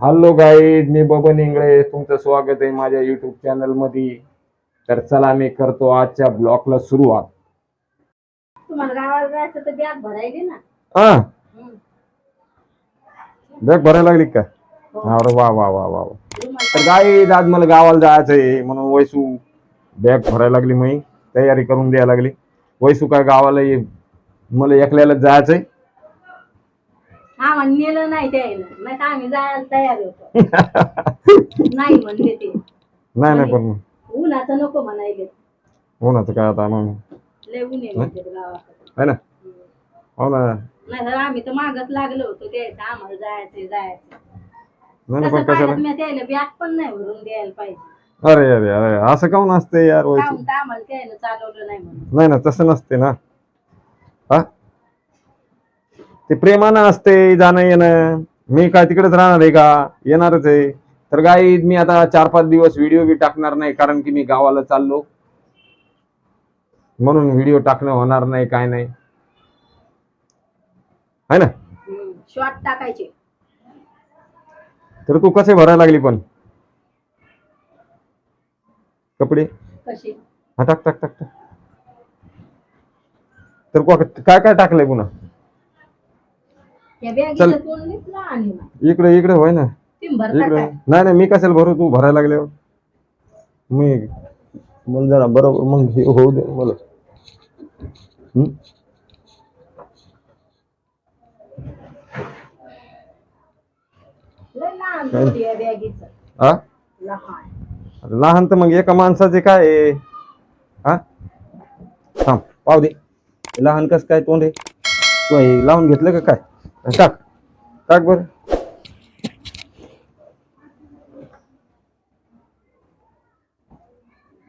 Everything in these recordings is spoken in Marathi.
हॅलो गाईज मी बबन इंगळे. तुमचं स्वागत आहे माझ्या युट्यूब चॅनलमध्ये तर चला मी करतो आजच्या ब्लॉगला सुरुवात. तुम्हाला गावाला जायचं तर बॅग भरायली ना? हा. हम्म. बॅग भरायला लागली का? अरे वा वा वा वा वा. तर गाईज आज मला गावाला जायचंय म्हणून वैसू बॅग भरायला लागली मी. तयारी करून द्यायला लागली. वैसू काय गावाला ये? मला एकल्याला जायचंय. आम्हाला नेलं नाही द्यायला नाही तर आम्ही जायला तयार होतो. नाही म्हणले ते. नाही नाही पण उन्हाचं नको म्हणायले. होणाचं काय आता मग? लय ऊन आहे म्हणते गावाकडे. है ना? हो ना. नाही तर आम्ही तर मागच लागलो होतो द्यायचं. आम्हाला जायचंय जायचं नाही नाही, तसं पण कशाला? पाहिलं मी द्यायला बॅग पण नाही भरून द्यायला पाहिजे. अरे अरे अरे असं काऊन असते यार वैसू काहून तर आम्हाला द्यायला चालवलं नाही म्हणून. नाही ना तसं नसते ना. हा? ते प्रेमानं असते जाणं येणं. मी काय तिकडेच राहणार आहे का? येणारच आहे. तर गाई मी आता चार पाच दिवस व्हिडिओ बी टाकणार नाही कारण की मी गावाला चाललो. म्हणून व्हिडिओ टाकणं होणार नाही काय नाही. है ना? शॉर्ट टाकायचे. तर तू कसे भरायला लागली पण? कपडे? हा टाक टाक टाक टाक. तर को- काय काय टाकलंय पुन्हा? बॅगीचं ना इकडे इकडे होय ना. तुम्ही भरता इकडे. काय? नाही नाही मी कशाला भरू? तू भरायला लागल्यावर. मी मला जरा बरोबर. मग हे होऊ दे मला हम्म? लय लहान तोंड या बॅगीचं. हा लहान. लहान तर मग एका माणसाचे काय? आहे? हा थांब पाहू दे. लहान कस काय तोंड आहे? तू हे लावून घेतलं का काय? टाक. टाक बर.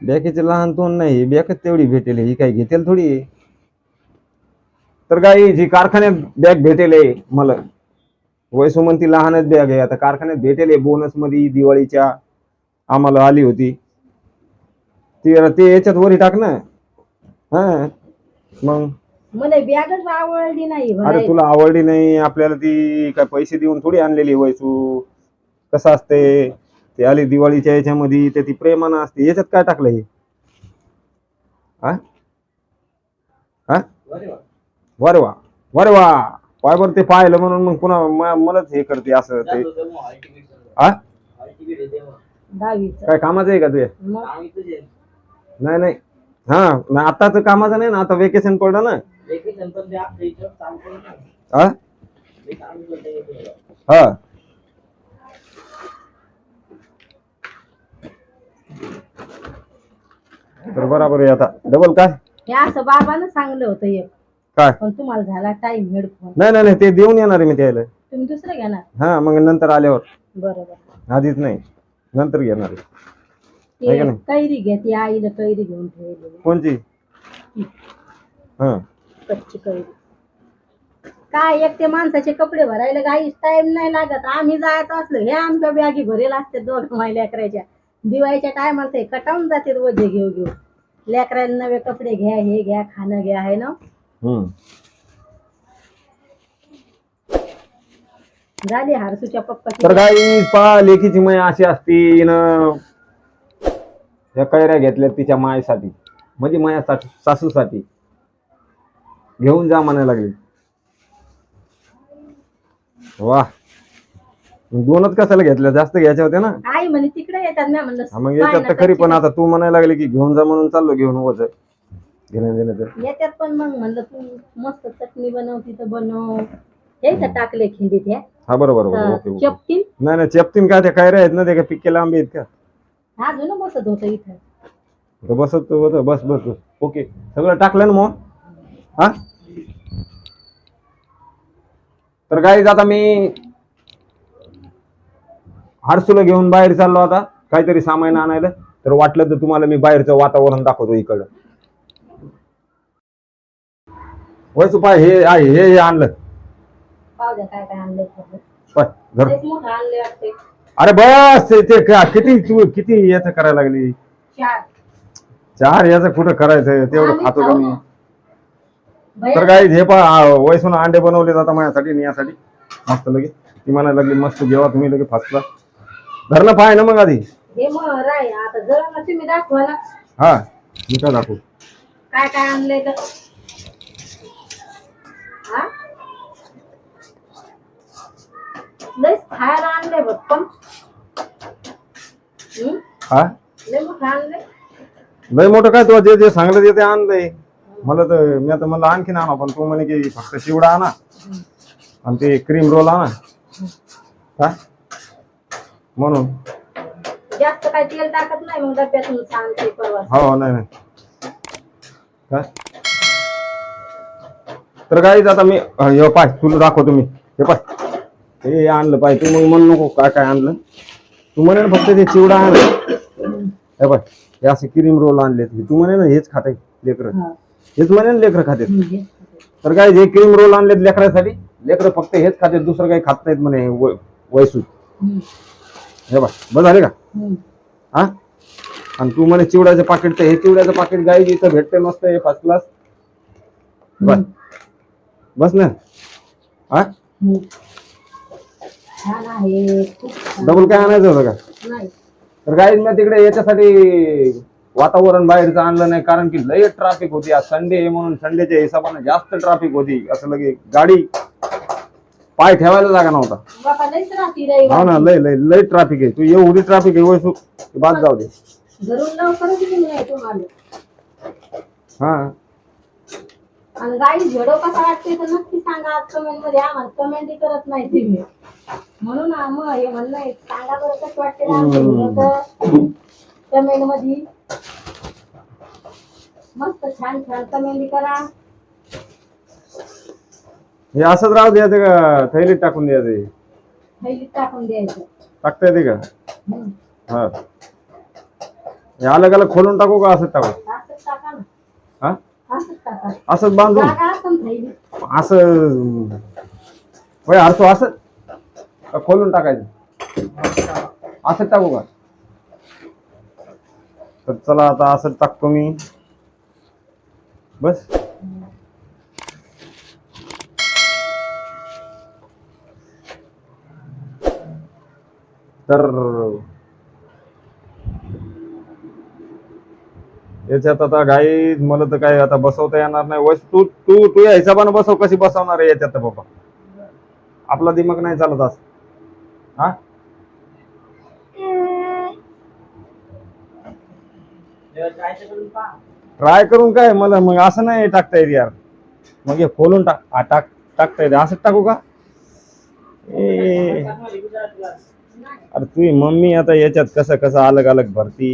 बॅकेचे लहान तोंड नाही बॅकच तेवढी भेटेल ही काही घेतेल थोडी? तर काय जी कारखान्यात बॅग भेटेल आहे मला. वैसू म्हणती लहानच बॅग आहे. आता कारखान्यात भेटेल बोनसमध्ये दिवाळीच्या आम्हाला आली होती. ती ते याच्यात वरी टाक ना. हा मग. मला बॅगच आवडली नाही अरे. तुला आवडली नाही आपल्याला ती काय पैसे देऊन थोडी आणलेली वैसू कसं असते ते आली दिवाळीच्या याच्यामध्ये ते ती प्रेमानं असते. याच्यात काय टाकलं हे? हा हा वर वा वर वा पाय बरं ते पाहिलं म्हणून मग पुन्हा मलाच हे करते असं ते. हा काय कामाचं आहे का तुझ्या नाही नाही. हा नाही आताच कामाचं नाही ना आता वेकेशन पडलं ना. हा? हा तर बराबर आहे आता. डबल काय? हे असं बाबानं सांगलं होतं एक काय? पण तुम्हाला झाला टाइम हेडफोन नाही नाही नाही ते देऊन येणार आहे मी त्याला. तुम्ही दुसरं घेणार? हा मग नंतर आल्यावर. बरोबर. आधीच नाही. नंतर घेणार आहे. आहे का ते नाही? कैरी घ्या ती आईला कैरी घेऊन ठेवलेली कोणची? हा. कच्ची कैरी काय एक ते माणसाचे कपडे भरायला काही टाइम नाही लागत. आम्ही जायचं असलो हे आमच्या बॅगी भरेल असते दोन महिला लेकराच्या. दिवाळीच्या टायमाला ते कटावून जाते वजे घेऊ घेऊ. लेकरांना नवे कपडे घ्या हे घ्या खाणं घ्या आहे ना? झाली हारसूच्या तर काही पा लेखीची माय अशी असती न या कैऱ्या घेतल्या तिच्या मायसाठी. म्हणजे मायासाठी सासूसाठी. घेऊन जा म्हणायला लागली. वा दोनच कशाला घेतल्या? जास्त घ्यायच्या होत्या ना? आई म्हणे तिकडे येतात मी म्हणलं मग येतात तर खरी पण आता तू म्हणायला लागली की घेऊन जा म्हणून चाललो घेऊन वच घेण्या देणं तर. येतात पण मग म्हणलं तू मस्त चटणी बनव तिथं बनव. हे टाकले खिंडीत ह्या हा बरोबर बरोबर. Okay okay. चपटीन? नाही नाही चेपतीन काय त्या कैऱ्या आहेत ना ते काय पिक्के लांबी आहेत का? अजून बसत होतं इथं. तर बसत होतं बस बस बस. ओके. सगळं टाकलं ना मग? हा? तर काय आता मी हारसूला घेऊन बाहेर चाललो आता. काहीतरी सामान आणायला. तर वाटलं तर तुम्हाला मी बाहेरचं वातावरण दाखवतो इकडं. वयसू पाय हे आहे हे हे आणलं. पाहू द्या काय काय आणलंय खबर. पाय धर. लयच मोठं आणलंय वाटते अरे बस ते- ते का- किती तू किती याचं करायला लागली? चार. चार याचं कुठं करायचं तेवढं खातो का मी? तर काय हे पा वैसून अंडे बनवले जातात माझ्यासाठी आणि यासाठी. मस्त लगे ती म्हणायला लागली मस्त जेवा तुम्ही लगे फासला धरणं पाय ना मग आधी. हे मग राय आता जरा ना तुम्ही दाखवा ना. हा मी काय दाखवू? काय काय आणलंय तर? हा? लयच खायला आणलंय बघ पण. हम्म? हा? लय मोठं आणलंय. लय मोठं काय तू जे जे सांगलं ते ते आणलंय. मला तर मी आता मला आणखीन आणा पण तू म्हणे की फक्त शिवडा आणा. आणि ते क्रीम रोल आणा. काय म्हणून. जास्त काय तेल टाकत नाही मग डब्यातून सांगते परवा. हो नाही नाही. काय तर काहीच आता मी हे पाय तुला दाखवतो मी. हे पाय. हे आणलं पाय तू मग म्हणू नको काय काय आणलं. तू म्हणे ना फक्त ते चिवडा आणलं हे पाय हे असे क्रीम रोल आणले तू म्हणे ना हेच खाते लेकर. हेच म्हणे ना लेकर खाते तर काय जे क्रीम रोल आणलेत लेकरासाठी लेकर फक्त हेच खाते दुसरं काही खात नाहीत म्हणे वय- वयसू हे बा बस झाले का? हा? आणि तू म्हणे चिवड्याचं पाकिट तर हे चिवड्याचं पाकिट गाई इथं भेटते मस्त हे फर्स्ट क्लास बस. बस ना. हा? छान आहे खूप छान. डबल काय आणायचं होतं का? नाही. तर गाई मी तिकडे याच्यासाठी वातावरण बाहेरचं आणलं नाही कारण की लय ट्रॅफिक होती. आज संडे आहे म्हणून संडेच्या हिशोबाने जास्त ट्रॅफिक होती. असं लगे गाडी पाय ठेवायला जागा नव्हता. बाबा लयच राहती हो ना लय लय लय ट्रॅफिक आहे. तू एवढी ट्रॅफिक आहे वयसू बाद जाऊ दे. घरून लवकरच घेऊन याय तुम्हाला. हा. आणि गाडी झेडो कसा वाटते तर नक्की सांगा आज कमेंटमध्ये. आम्हाला कमेंट करत नाही तुम्ही. म्हणून आ- मग हे म्हणणं आहे सांगा बरं कसं वाटते कमेंटमध्ये मस्त छान छान कमेंट करा. हे असंच राहू द्यायचं का थैलीत टाकून द्यायचं थैलीत टाकून द्यायचं. टाकता येते का. हा. हे अलग अलग खोलून टाकू का असंच टाकू? असंच टाका ना. हा? असंच टाका. असंच बांधून? जागा असेल थैली. असं होय हरतो असं का खोलून टाकायचं. असंच टाकू का? तर चला आता असंच टाकतो मी. बस. तर याच्यात आता गाई मला तर काय आता बसवता येणार नाही. वस तू तू तू या हिशोबाने बसव कशी बसवणार आहे याच्यात बाबा. आपला दिमाग नाही चालत असं. हा? ट्राय करून काय? मला मग असं नाही टाकता येत यार. मग हे खोलून टाक. हा, टाक टाकता येते. असंच टाकू का? ए. अरे तुझी मम्मी आता याच्यात कसं कसं अलग अलग भरती?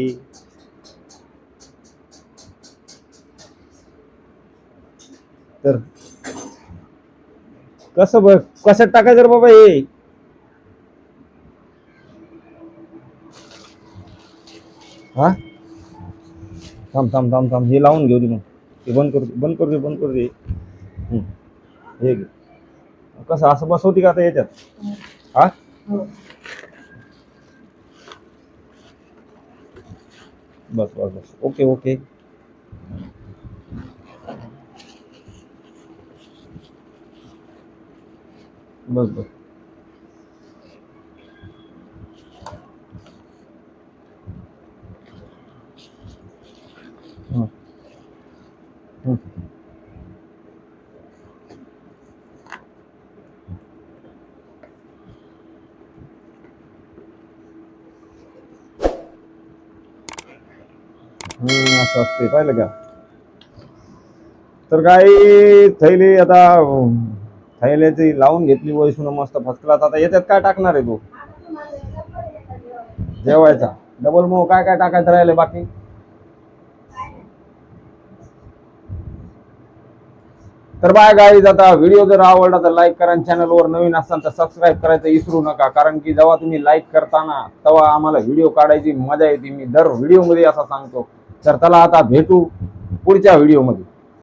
तर कसं बघ कस टाकायचं रे बाबा हे? हा? थांब थांब थांब थांब. हे लावून घेऊ दे मग ते बंद करू बंद करू दे बंद करू दे. हम्म. हे घे. कसं असं बसवती का आता याच्यात? हा. बस बस बस. Okay okay. बस बस. हम्म, असं असते पाहिलं का? तर काही थैली आता थैल्याची लावून घेतली वैसून मस्त फर्स्ट क्लास आता याच्यात काय टाकणार आहे तू जेवायचा. डबल मो काय काय टाकायचं राहिले बाकी? तर बाय गाईज आता व्हिडिओ जर आवडला तर लाईक करा चॅनलवर नवीन असाल तर सबस्क्राईब करायचं विसरू नका. कारण की जेव्हा तुम्ही लाईक करताना तेव्हा आम्हाला व्हिडिओ काढायची मजा येते. मी दर व्हिडिओमध्ये असा सांगतो. तर त्याला आता भेटू पुढच्या व्हिडिओमध्ये